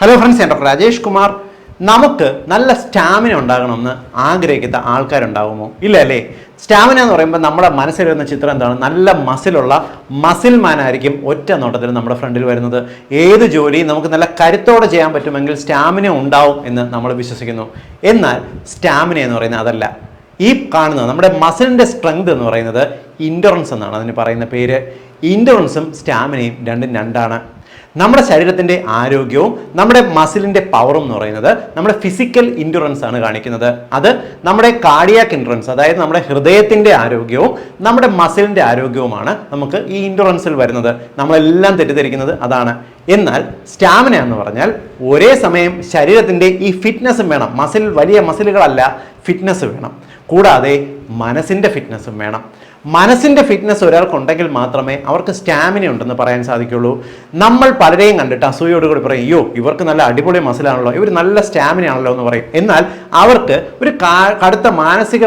Hello friends doctor Rajesh Kumar. നമുക്ക് നല്ല stamina ഉണ്ടാകണമെന്ന് ആഗ്രഹിക്കുന്ന ആൾക്കാരുണ്ടാകുമോ ഇല്ല അല്ലേ? സ്റ്റാമിന എന്ന് പറയുമ്പോൾ നമ്മുടെ മനസ്സിൽ വരുന്ന ചിത്രം എന്താണ്? നല്ല മസിലുള്ള മസിൽ മാനായിരിക്കും ഒറ്റ നോട്ടത്തിൽ നമ്മുടെ ഫ്രണ്ടിൽ വരുന്നത്. ഏത് ജോലിയും നമുക്ക് നല്ല കരുത്തോടെ ചെയ്യാൻ പറ്റുമെങ്കിൽ സ്റ്റാമിന ഉണ്ടാവും എന്ന് നമ്മൾ വിശ്വസിക്കുന്നു. എന്നാൽ സ്റ്റാമിന എന്ന് പറയുന്നത് അതല്ല. ഈ കാണുന്നത് നമ്മുടെ മസിലിന്റെ സ്ട്രെങ്ത് എന്ന് പറയുന്നത് ഇൻഡുറൻസ് എന്നാണ് അതിന് പറയുന്ന പേര്. ഇൻഡുറൻസും സ്റ്റാമിനയും രണ്ടും രണ്ടാണ്. നമ്മുടെ ശരീരത്തിന്റെ ആരോഗ്യവും നമ്മുടെ മസിലിന്റെ പവറും എന്ന് പറയുന്നത് നമ്മുടെ ഫിസിക്കൽ ഇൻഡുറൻസ് ആണ് കാണിക്കുന്നത്. അത് നമ്മുടെ കാർഡിയാക് ഇൻഡുറൻസ് അതായത് നമ്മുടെ ഹൃദയത്തിന്റെ ആരോഗ്യവും നമ്മുടെ മസിലിന്റെ ആരോഗ്യവുമാണ് നമുക്ക് ഈ ഇൻഡുറൻസിൽ വരുന്നത്. നമ്മളെല്ലാം തെറ്റിദ്ധരിക്കുന്നത് അതാണ്. എന്നാൽ സ്റ്റാമിന എന്ന് പറഞ്ഞാൽ ഒരേ സമയം ശരീരത്തിന്റെ ഈ ഫിറ്റ്നസ്സും വേണം. മസിൽ വലിയ മസിലുകളല്ല ഫിറ്റ്നസ് വേണം. കൂടാതെ മനസ്സിന്റെ ഫിറ്റ്നസ്സും വേണം. മനസ്സിന്റെ ഫിറ്റ്നസ് ഒരാൾക്കുണ്ടെങ്കിൽ മാത്രമേ അവർക്ക് സ്റ്റാമിന ഉണ്ടെന്ന് പറയാൻ സാധിക്കുള്ളൂ. നമ്മൾ പലരെയും കണ്ടിട്ട് അസൂയോട് കൂടി പറയും അയ്യോ ഇവർക്ക് നല്ല അടിപൊളി മസിലാണല്ലോ ഇവർ നല്ല സ്റ്റാമിന ആണല്ലോ എന്ന് പറയും. എന്നാൽ അവർക്ക് ഒരു കടുത്ത മാനസിക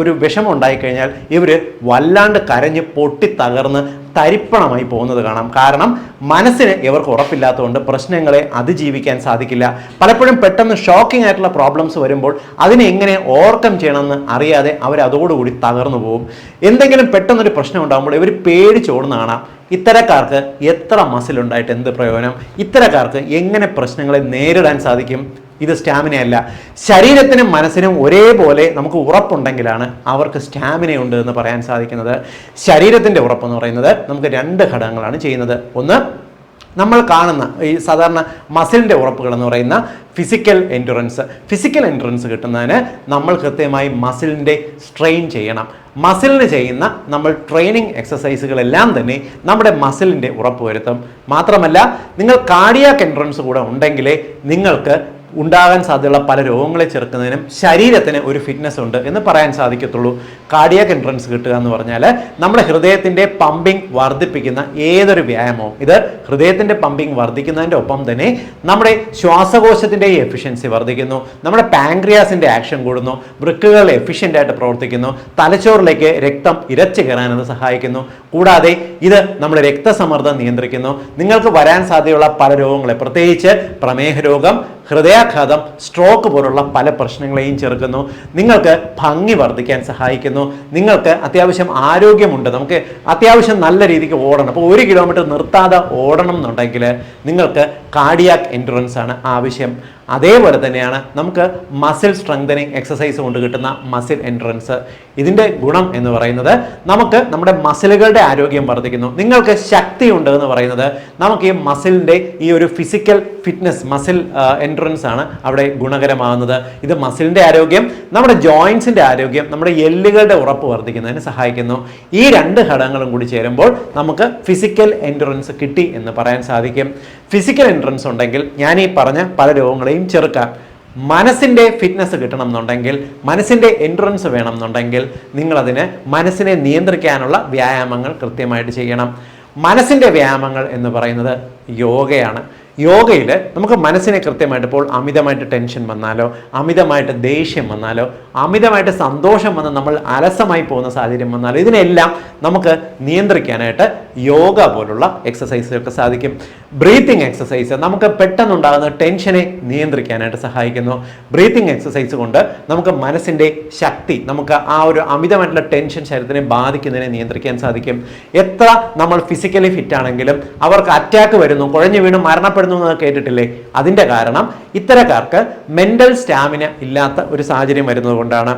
ഒരു വിഷമം ഉണ്ടായിക്കഴിഞ്ഞാൽ ഇവർ വല്ലാണ്ട് കരഞ്ഞ് പൊട്ടി തകർന്ന് തരിപ്പണമായി പോകുന്നത് കാണാം. കാരണം മനസ്സിന് ഇവർക്ക് ഉറപ്പില്ലാത്തതുകൊണ്ട് പ്രശ്നങ്ങളെ അതിജീവിക്കാൻ സാധിക്കില്ല. പലപ്പോഴും പെട്ടെന്ന് ഷോക്കിംഗ് ആയിട്ടുള്ള പ്രോബ്ലംസ് വരുമ്പോൾ അതിനെ എങ്ങനെ ഓവർകം ചെയ്യണമെന്ന് അറിയാതെ അവർ അതോടുകൂടി തകർന്നു പോകും. എന്തെങ്കിലും പെട്ടെന്നൊരു പ്രശ്നം ഉണ്ടാകുമ്പോൾ ഇവർ പേടിച്ചോടുന്ന കാണാം ഇത്തരക്കാർക്ക് എത്ര മസിലുണ്ടായിട്ട് എന്ത് പ്രയോജനം? ഇത്തരക്കാർക്ക് എങ്ങനെ പ്രശ്നങ്ങളെ നേരിടാൻ സാധിക്കും? ഇത് സ്റ്റാമിനയല്ല. ശരീരത്തിനും മനസ്സിനും ഒരേപോലെ നമുക്ക് ഉറപ്പുണ്ടെങ്കിലാണ് അവർക്ക് സ്റ്റാമിനയുണ്ട് എന്ന് പറയാൻ സാധിക്കുന്നത്. ശരീരത്തിന്റെ ഉറപ്പെന്ന് പറയുന്നത് നമുക്ക് രണ്ട് ഘടകങ്ങളാണ് ചെയ്യുന്നത്. ഒന്ന് നമ്മൾ കാണുന്ന ഈ സാധാരണ മസിലിന്റെ ഉറപ്പുകൾ എന്ന് പറയുന്ന ഫിസിക്കൽ എൻഡുറൻസ് ഫിസിക്കൽ എൻഡുറൻസ് കിട്ടുന്നതിന് നമ്മൾ കൃത്യമായി മസിലിന്റെ സ്ട്രെയിൻ ചെയ്യണം. മസിലിന് ചെയ്യുന്ന നമ്മൾ ട്രെയിനിങ് എക്സസൈസുകളെല്ലാം തന്നെ നമ്മുടെ മസിലിന്റെ ഉറപ്പ് വരുത്തും. മാത്രമല്ല നിങ്ങൾ കാർഡിയാക് എൻഡുറൻസ് കൂടെ ഉണ്ടെങ്കിലേ നിങ്ങൾക്ക് ഉണ്ടാകാൻ സാധ്യതയുള്ള പല രോഗങ്ങളെ ചെറുക്കുന്നതിനും ശരീരത്തിന് ഒരു ഫിറ്റ്നസ് ഉണ്ട് എന്ന് പറയാൻ സാധിക്കത്തുള്ളൂ. കാർഡിയാക് എൻട്രൻസ് കിട്ടുക എന്ന് പറഞ്ഞാൽ നമ്മുടെ ഹൃദയത്തിന്റെ പമ്പിംഗ് വർദ്ധിപ്പിക്കുന്ന ഏതൊരു വ്യായാമവും ഇത് ഹൃദയത്തിന്റെ പമ്പിംഗ് വർദ്ധിക്കുന്നതിന്റെ ഒപ്പം തന്നെ നമ്മുടെ ശ്വാസകോശത്തിന്റെ എഫിഷ്യൻസി വർദ്ധിക്കുന്നു. നമ്മുടെ പാങ്ക്രിയാസിന്റെ ആക്ഷൻ കൂടുന്നു. വൃക്കുകൾ എഫിഷ്യന്റ് ആയിട്ട് പ്രവർത്തിക്കുന്നു. തലച്ചോറിലേക്ക് രക്തം ഇരച്ചു കയറാനത് സഹായിക്കുന്നു. കൂടാതെ ഇത് നമ്മുടെ രക്തസമ്മർദ്ദം നിയന്ത്രിക്കുന്നു. നിങ്ങൾക്ക് വരാൻ സാധ്യതയുള്ള പല രോഗങ്ങളെ പ്രത്യേകിച്ച് പ്രമേഹ രോഗം ഹൃദയാഘാതം സ്ട്രോക്ക് പോലുള്ള പല പ്രശ്നങ്ങളെയും ചെറുക്കുന്നു. നിങ്ങൾക്ക് ഭംഗി വർദ്ധിക്കാൻ സഹായിക്കുന്നു. നിങ്ങൾക്ക് അത്യാവശ്യം ആരോഗ്യമുണ്ട്. നമുക്ക് അത്യാവശ്യം നല്ല രീതിക്ക് ഓടണം. അപ്പോൾ ഒരു കിലോമീറ്റർ നിർത്താതെ ഓടണം എന്നുണ്ടെങ്കിൽ നിങ്ങൾക്ക് കാർഡിയാക് എൻഡുറൻസ് ആണ് ആവശ്യം. അതേപോലെ തന്നെയാണ് നമുക്ക് മസിൽ സ്ട്രെങ്തനിങ് എക്സസൈസ് കൊണ്ട് കിട്ടുന്ന മസിൽ എൻട്രൻസ് ഇതിന്റെ ഗുണം എന്ന് പറയുന്നത് നമുക്ക് നമ്മുടെ മസിലുകളുടെ ആരോഗ്യം വർദ്ധിക്കുന്നു. നിങ്ങൾക്ക് ശക്തിയുണ്ട് എന്ന് പറയുന്നത് നമുക്ക് ഈ മസിലിന്റെ ഈ ഒരു ഫിസിക്കൽ ഫിറ്റ്നസ് മസിൽ എൻട്രൻസ് ആണ് അവിടെ ഗുണകരമാകുന്നത്. ഇത് മസിലിന്റെ ആരോഗ്യം നമ്മുടെ ജോയിൻസിന്റെ ആരോഗ്യം നമ്മുടെ എല്ലുകളുടെ ഉറപ്പ് വർദ്ധിക്കുന്നതിന് സഹായിക്കുന്നു. ഈ രണ്ട് ഘടകങ്ങളും കൂടി ചേരുമ്പോൾ നമുക്ക് ഫിസിക്കൽ എൻട്രൻസ് കിട്ടി എന്ന് പറയാൻ സാധിക്കും. ഫിസിക്കൽ എൻട്രൻസ് ഉണ്ടെങ്കിൽ ഞാൻ ഈ പറഞ്ഞ പല രോഗങ്ങളെയും ചെറുക്കാം മനസ്സിന്റെ ഫിറ്റ്നസ് കിട്ടണം എന്നുണ്ടെങ്കിൽ മനസ്സിന്റെ എൻട്രൻസ് വേണം എന്നുണ്ടെങ്കിൽ നിങ്ങളതിന് മനസ്സിനെ നിയന്ത്രിക്കാനുള്ള വ്യായാമങ്ങൾ കൃത്യമായിട്ട് ചെയ്യണം. മനസ്സിന്റെ വ്യായാമങ്ങൾ എന്ന് പറയുന്നത് യോഗയാണ്. യോഗയിൽ നമുക്ക് മനസ്സിനെ കൃത്യമായിട്ട് ഇപ്പോൾ അമിതമായിട്ട് ടെൻഷൻ വന്നാലോ അമിതമായിട്ട് ദേഷ്യം വന്നാലോ അമിതമായിട്ട് സന്തോഷം വന്ന് നമ്മൾ അലസമായി പോകുന്ന സാഹചര്യം വന്നാലോ ഇതിനെല്ലാം നമുക്ക് നിയന്ത്രിക്കാനായിട്ട് യോഗ പോലുള്ള എക്സസൈസുകൾക്ക് സാധിക്കും. ബ്രീത്തിങ് എക്സസൈസ് നമുക്ക് പെട്ടെന്നുണ്ടാകുന്ന ടെൻഷനെ നിയന്ത്രിക്കാനായിട്ട് സഹായിക്കുന്നു. ബ്രീത്തിങ് എക്സസൈസ് കൊണ്ട് നമുക്ക് മനസ്സിന്റെ ശക്തി നമുക്ക് ആ ഒരു അമിതമായിട്ടുള്ള ടെൻഷൻ ശരീരത്തിനെ ബാധിക്കുന്നതിനെ നിയന്ത്രിക്കാൻ സാധിക്കും. എത്ര നമ്മൾ ഫിസിക്കലി ഫിറ്റ് ആണെങ്കിലും അവർക്ക് അറ്റാക്ക് വരുന്നു കുഴഞ്ഞു വീണ് മരണപ്പെടുന്നു എന്ന് കേട്ടിട്ടില്ലേ? അതിന്റെ കാരണം ഇത്തരക്കാർക്ക് മെന്റൽ സ്റ്റാമിന ഇല്ലാത്ത ഒരു സാഹചര്യം വരുന്നത് കൊണ്ടാണ്.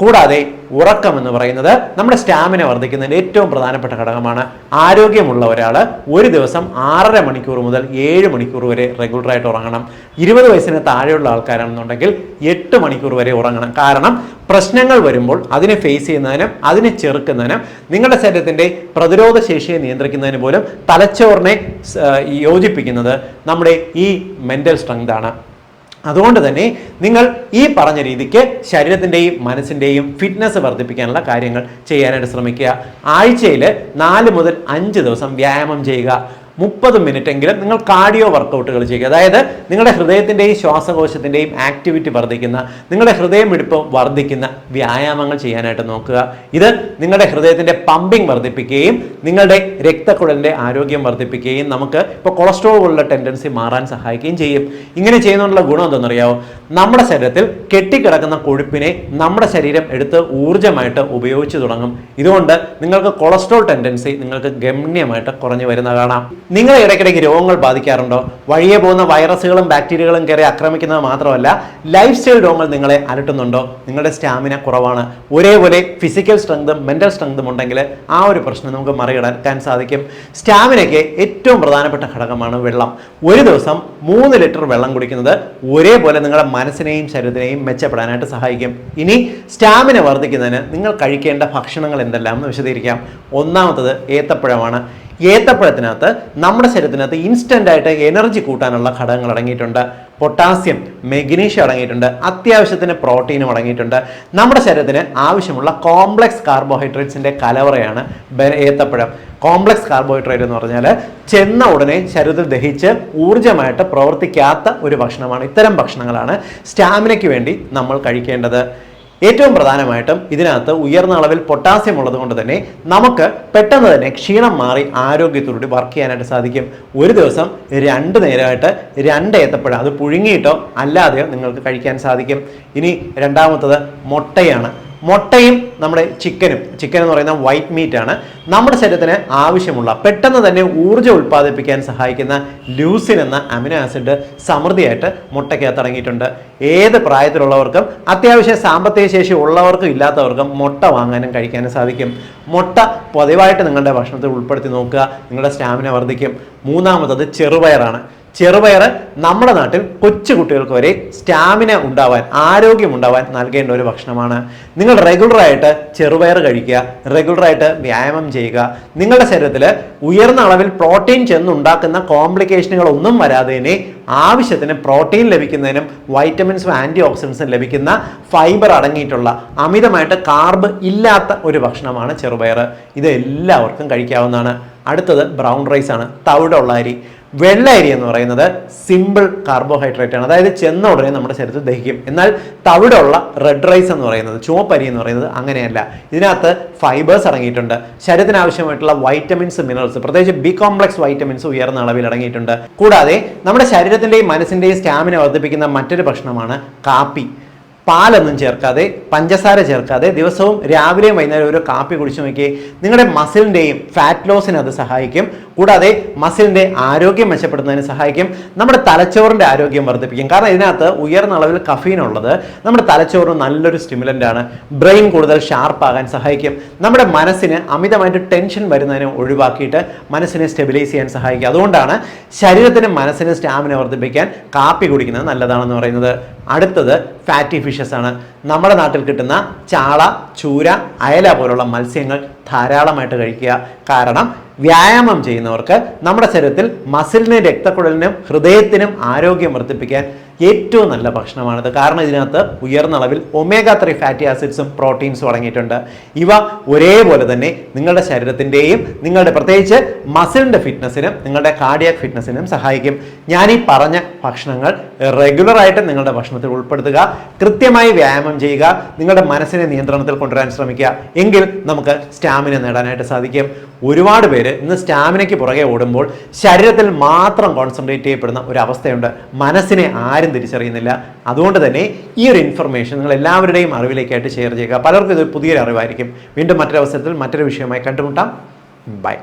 കൂടാതെ ഉറക്കം എന്ന് പറയുന്നത് നമ്മുടെ സ്റ്റാമിന വർദ്ധിക്കുന്നതിന് ഏറ്റവും പ്രധാനപ്പെട്ട ഘടകമാണ്. ആരോഗ്യമുള്ള ഒരാൾ ഒരു ദിവസം ആറര മണിക്കൂർ മുതൽ ഏഴ് മണിക്കൂർ വരെ റെഗുലറായിട്ട് ഉറങ്ങണം. ഇരുപത് വയസ്സിന് താഴെയുള്ള ആൾക്കാരാണെന്നുണ്ടെങ്കിൽ എട്ട് മണിക്കൂർ വരെ ഉറങ്ങണം. കാരണം പ്രശ്നങ്ങൾ വരുമ്പോൾ അതിനെ ഫേസ് ചെയ്യുന്നതിനും അതിനെ ചെറുക്കുന്നതിനും നിങ്ങളുടെ ശരീരത്തിന്റെ പ്രതിരോധ ശേഷിയെ നിയന്ത്രിക്കുന്നതിന് പോലും തലച്ചോറിനെ യോജിപ്പിക്കുന്നത് നമ്മുടെ ഈ മെന്റൽ സ്ട്രെങ്താണ് അതുകൊണ്ട് തന്നെ നിങ്ങൾ ഈ പറഞ്ഞ രീതിക്ക് ശരീരത്തിന്റെയും മനസ്സിന്റെയും ഫിറ്റ്നസ് വർദ്ധിപ്പിക്കാനുള്ള കാര്യങ്ങൾ ചെയ്യാനായിട്ട് ശ്രമിക്കുക. ആഴ്ചയിൽ നാല് മുതൽ അഞ്ച് ദിവസം വ്യായാമം ചെയ്യുക. മുപ്പത് മിനിറ്റ് എങ്കിലും നിങ്ങൾ കാർഡിയോ വർക്കൗട്ടുകൾ ചെയ്യുക. അതായത് നിങ്ങളുടെ ഹൃദയത്തിന്റെയും ശ്വാസകോശത്തിന്റെയും ആക്ടിവിറ്റി വർദ്ധിക്കുന്ന നിങ്ങളുടെ ഹൃദയമിടിപ്പ് വർദ്ധിക്കുന്ന വ്യായാമങ്ങൾ ചെയ്യാനായിട്ട് നോക്കുക. ഇത് നിങ്ങളുടെ ഹൃദയത്തിന്റെ പമ്പിംഗ് വർദ്ധിപ്പിക്കുകയും നിങ്ങളുടെ രക്തക്കുഴലിന്റെ ആരോഗ്യം വർദ്ധിപ്പിക്കുകയും നമുക്ക് ഇപ്പോൾ കൊളസ്ട്രോൾ പോലുള്ള ടെൻഡൻസി മാറാൻ സഹായിക്കുകയും ചെയ്യും. ഇങ്ങനെ ചെയ്യുന്നതിനുള്ള ഗുണം എന്തെന്നറിയാമോ നമ്മുടെ ശരീരത്തിൽ കെട്ടിക്കിടക്കുന്ന കൊഴുപ്പിനെ നമ്മുടെ ശരീരം എടുത്ത് ഊർജമായിട്ട് ഉപയോഗിച്ച് തുടങ്ങും. ഇതുകൊണ്ട് നിങ്ങൾക്ക് കൊളസ്ട്രോൾ ടെൻഡൻസി നിങ്ങൾക്ക് ഗണ്യമായിട്ട് കുറഞ്ഞു വരുന്ന കാണാം നിങ്ങളെ ഇടയ്ക്കിടയ്ക്ക് രോഗങ്ങൾ ബാധിക്കാറുണ്ടോ? വഴിയെ പോകുന്ന വൈറസുകളും ബാക്ടീരിയകളും കയറി ആക്രമിക്കുന്നത് മാത്രമല്ല ലൈഫ് സ്റ്റൈൽ രോഗങ്ങൾ നിങ്ങളെ അലട്ടുന്നുണ്ടോ? നിങ്ങളുടെ സ്റ്റാമിന കുറവാണ്. ഒരേപോലെ ഫിസിക്കൽ സ്ട്രെങ്തും മെന്റൽ സ്ട്രെങ്തും ഉണ്ടെങ്കിൽ ആ ഒരു പ്രശ്നം നമുക്ക് മറികടക്കാൻ സാധിക്കും. സ്റ്റാമിനയ്ക്ക് ഏറ്റവും പ്രധാനപ്പെട്ട ഘടകമാണ് വെള്ളം. ഒരു ദിവസം മൂന്ന് ലിറ്റർ വെള്ളം കുടിക്കുന്നത് ഒരേപോലെ നിങ്ങളുടെ മനസ്സിനെയും ശരീരത്തിനെയും മെച്ചപ്പെടാനായിട്ട് സഹായിക്കും. ഇനി സ്റ്റാമിന വർദ്ധിക്കുന്നതിന് നിങ്ങൾ കഴിക്കേണ്ട ഭക്ഷണങ്ങൾ എന്തെല്ലാം എന്ന് വിശദീകരിക്കാം. ഒന്നാമത്തത് ഏത്തപ്പഴമാണ്. ഏത്തപ്പഴത്തിനകത്ത് നമ്മുടെ ശരീരത്തിനകത്ത് ഇൻസ്റ്റന്റ് ആയിട്ട് എനർജി കൂട്ടാനുള്ള ഘടകങ്ങൾ അടങ്ങിയിട്ടുണ്ട്. പൊട്ടാസ്യം മെഗ്നീഷ്യം അടങ്ങിയിട്ടുണ്ട്. അത്യാവശ്യത്തിന് പ്രോട്ടീനും അടങ്ങിയിട്ടുണ്ട്. നമ്മുടെ ശരീരത്തിന് ആവശ്യമുള്ള കോംപ്ലക്സ് കാർബോഹൈഡ്രേറ്റ്സിന്റെ കലവറയാണ് ഏത്തപ്പഴം. കോംപ്ലക്സ് കാർബോഹൈഡ്രേറ്റ് എന്ന് പറഞ്ഞാൽ ചെന്ന ഉടനെ ശരീരത്തിൽ ദഹിച്ച് ഊർജമായിട്ട് പ്രവർത്തിക്കാത്ത ഒരു ഭക്ഷണമാണ്. ഇത്തരം ഭക്ഷണങ്ങളാണ് സ്റ്റാമിനയ്ക്ക് വേണ്ടി നമ്മൾ കഴിക്കേണ്ടത്. ഏറ്റവും പ്രധാനമായിട്ടും ഇതിനകത്ത് ഉയർന്ന അളവിൽ പൊട്ടാസ്യം ഉള്ളത് കൊണ്ട് തന്നെ നമുക്ക് പെട്ടെന്ന് തന്നെ ക്ഷീണം മാറി ആരോഗ്യത്തോടുകൂടി വർക്ക് ചെയ്യാനായിട്ട് സാധിക്കും. ഒരു ദിവസം രണ്ട് നേരമായിട്ട് രണ്ട് ഏത്തപ്പഴം അത് പുഴുങ്ങിയിട്ടോ അല്ലാതെയോ നിങ്ങൾക്ക് കഴിക്കാൻ സാധിക്കും. ഇനി രണ്ടാമത്തത് മുട്ടയാണ്. മുട്ടയും നമ്മുടെ ചിക്കനും. ചിക്കൻ എന്ന് പറയുന്ന വൈറ്റ് മീറ്റ് ആണ്. നമ്മുടെ ശരീരത്തിന് ആവശ്യമുള്ള പെട്ടെന്ന് തന്നെ ഊർജം ഉൽപ്പാദിപ്പിക്കാൻ സഹായിക്കുന്ന ലൂസിൻ എന്ന അമിനോ ആസിഡ് സമൃദ്ധിയായിട്ട് മുട്ടയ്ക്കകത്ത് അടങ്ങിയിട്ടുണ്ട്. ഏത് പ്രായത്തിലുള്ളവർക്കും അത്യാവശ്യം സാമ്പത്തിക ശേഷി ഉള്ളവർക്കും ഇല്ലാത്തവർക്കും മുട്ട വാങ്ങാനും കഴിക്കാനും സാധിക്കും. മുട്ട പതിവായിട്ട് നിങ്ങളുടെ ഭക്ഷണത്തിൽ ഉൾപ്പെടുത്തി നോക്കുക. നിങ്ങളുടെ സ്റ്റാമിന വർദ്ധിക്കും. മൂന്നാമത്തത് ചെറുപയറാണ്. ചെറുപയർ നമ്മുടെ നാട്ടിൽ കൊച്ചു കുട്ടികൾക്ക് വരെ സ്റ്റാമിന ഉണ്ടാവാൻ ആരോഗ്യം ഉണ്ടാവാൻ നൽകേണ്ട ഒരു ഭക്ഷണമാണ്. നിങ്ങൾ റെഗുലറായിട്ട് ചെറുപയർ കഴിക്കുക റെഗുലറായിട്ട് വ്യായാമം ചെയ്യുക. നിങ്ങളുടെ ശരീരത്തിൽ ഉയർന്ന അളവിൽ പ്രോട്ടീൻ ചെന്നുണ്ടാക്കുന്ന കോംപ്ലിക്കേഷനുകൾ ഒന്നും വരാതെ തന്നെ ആവശ്യത്തിന് പ്രോട്ടീൻ ലഭിക്കുന്നതിനും വൈറ്റമിൻസും ആന്റി ഓക്സിഡൻസും ലഭിക്കുന്ന ഫൈബർ അടങ്ങിയിട്ടുള്ള അമിതമായിട്ട് കാർബ് ഇല്ലാത്ത ഒരു ഭക്ഷണമാണ് ചെറുപയർ ഇത് എല്ലാവർക്കും കഴിക്കാവുന്നതാണ്. അടുത്തത് ബ്രൗൺ റൈസ് ആണ് തവിടുള്ള അരി. വെള്ള അരി എന്ന് പറയുന്നത് സിമ്പിൾ കാർബോഹൈഡ്രേറ്റ് ആണ്. അതായത് ചെന്ന ഉടനെ നമ്മുടെ ശരീരത്തിൽ ദഹിക്കും. എന്നാൽ തവിടുള്ള റെഡ് റൈസ് എന്ന് പറയുന്നത് ചുവപ്പരി എന്ന് പറയുന്നത് അങ്ങനെയല്ല. ഇതിനകത്ത് ഫൈബേഴ്സ് അടങ്ങിയിട്ടുണ്ട്. ശരീരത്തിന് ആവശ്യമായിട്ടുള്ള വൈറ്റമിൻസ് മിനറൽസ് പ്രത്യേകിച്ച് ബി കോംപ്ലക്സ് വൈറ്റമിൻസ് ഉയർന്ന അളവിൽ അടങ്ങിയിട്ടുണ്ട്. കൂടാതെ നമ്മുടെ ശരീരത്തിന്റെയും മനസ്സിന്റെയും സ്റ്റാമിന വർദ്ധിപ്പിക്കുന്ന മറ്റൊരു ഭക്ഷണമാണ് കാപ്പി. പാലൊന്നും ചേർക്കാതെ പഞ്ചസാര ചേർക്കാതെ ദിവസവും രാവിലെയും വൈകുന്നേരം ഒരു കാപ്പി കുടിച്ചു നോക്കി നിങ്ങളുടെ മസിലിന്റെയും ഫാറ്റ് ലോസിന് അത് സഹായിക്കും. കൂടാതെ മസിലിന്റെ ആരോഗ്യം മെച്ചപ്പെടുന്നതിന് സഹായിക്കും. നമ്മുടെ തലച്ചോറിന്റെ ആരോഗ്യം വർദ്ധിപ്പിക്കും. കാരണം ഇതിനകത്ത് ഉയർന്ന അളവിൽ കഫീൻ ഉള്ളത് നമ്മുടെ തലച്ചോറിന് നല്ലൊരു സ്റ്റിമുലന്റ് ആണ്. ബ്രെയിൻ കൂടുതൽ ഷാർപ്പാകാൻ സഹായിക്കും. നമ്മുടെ മനസ്സിന് അമിതമായിട്ട് ടെൻഷൻ വരുന്നതിനെ ഒഴിവാക്കിയിട്ട് മനസ്സിനെ സ്റ്റെബിലൈസ് ചെയ്യാൻ സഹായിക്കും. അതുകൊണ്ടാണ് ശരീരത്തിനും മനസ്സിനും സ്റ്റാമിന വർദ്ധിപ്പിക്കാൻ കാപ്പി കുടിക്കുന്നത് നല്ലതാണെന്ന് പറയുന്നത്. അടുത്തത് ഫാറ്റി ഫിഷസ് ആണ്. നമ്മുടെ നാട്ടിൽ കിട്ടുന്ന ചാള ചൂര അയല പോലുള്ള മത്സ്യങ്ങൾ ധാരാളമായിട്ട് കഴിക്കുക. കാരണം വ്യായാമം ചെയ്യുന്നവർക്ക് നമ്മുടെ ശരീരത്തിൽ മസിലിനും രക്തക്കുഴലിനും ഹൃദയത്തിനും ആരോഗ്യം വർദ്ധിപ്പിക്കാൻ ഏറ്റവും നല്ല ഭക്ഷണമാണിത്. കാരണം ഇതിനകത്ത് ഉയർന്ന അളവിൽ ഒമേഗ ത്രീ ഫാറ്റി ആസിഡ്സും പ്രോട്ടീൻസും അടങ്ങിയിട്ടുണ്ട്. ഇവ ഒരേപോലെ തന്നെ നിങ്ങളുടെ ശരീരത്തിന്റെയും നിങ്ങളുടെ പ്രത്യേകിച്ച് മസിലിന്റെ ഫിറ്റ്നസ്സിനും നിങ്ങളുടെ കാർഡിയാക് ഫിറ്റ്നസ്സിനും സഹായിക്കും. ഞാൻ ഈ പറഞ്ഞ ഭക്ഷണങ്ങൾ റെഗുലറായിട്ട് നിങ്ങളുടെ ഭക്ഷണത്തിൽ ഉൾപ്പെടുത്തുക. കൃത്യമായി വ്യായാമം ചെയ്യുക. നിങ്ങളുടെ മനസ്സിനെ നിയന്ത്രണത്തിൽ കൊണ്ടുവരാൻ ശ്രമിക്കുക. എങ്കിൽ നമുക്ക് സ്റ്റാമിന നേടാനായിട്ട് സാധിക്കും. ഒരുപാട് പേര് ഇന്ന് സ്റ്റാമിനയ്ക്ക് പുറകെ ഓടുമ്പോൾ ശരീരത്തിൽ മാത്രം കോൺസെൻട്രേറ്റ് ചെയ്യപ്പെടുന്ന ഒരു മനസ്സിനെ ആരും തിരിച്ചറിയുന്നില്ല. അതുകൊണ്ട് തന്നെ ഈ ഒരു ഇൻഫർമേഷൻ നിങ്ങൾ എല്ലാവരുടെയും അറിവിലേക്കായിട്ട് ഷെയർ ചെയ്യുക. പലർക്കും ഇത് പുതിയൊരു അറിവായിരിക്കും. വീണ്ടും മറ്റൊരവസരത്തിൽ മറ്റൊരു വിഷയമായി കണ്ടുമുട്ടാം. ബൈ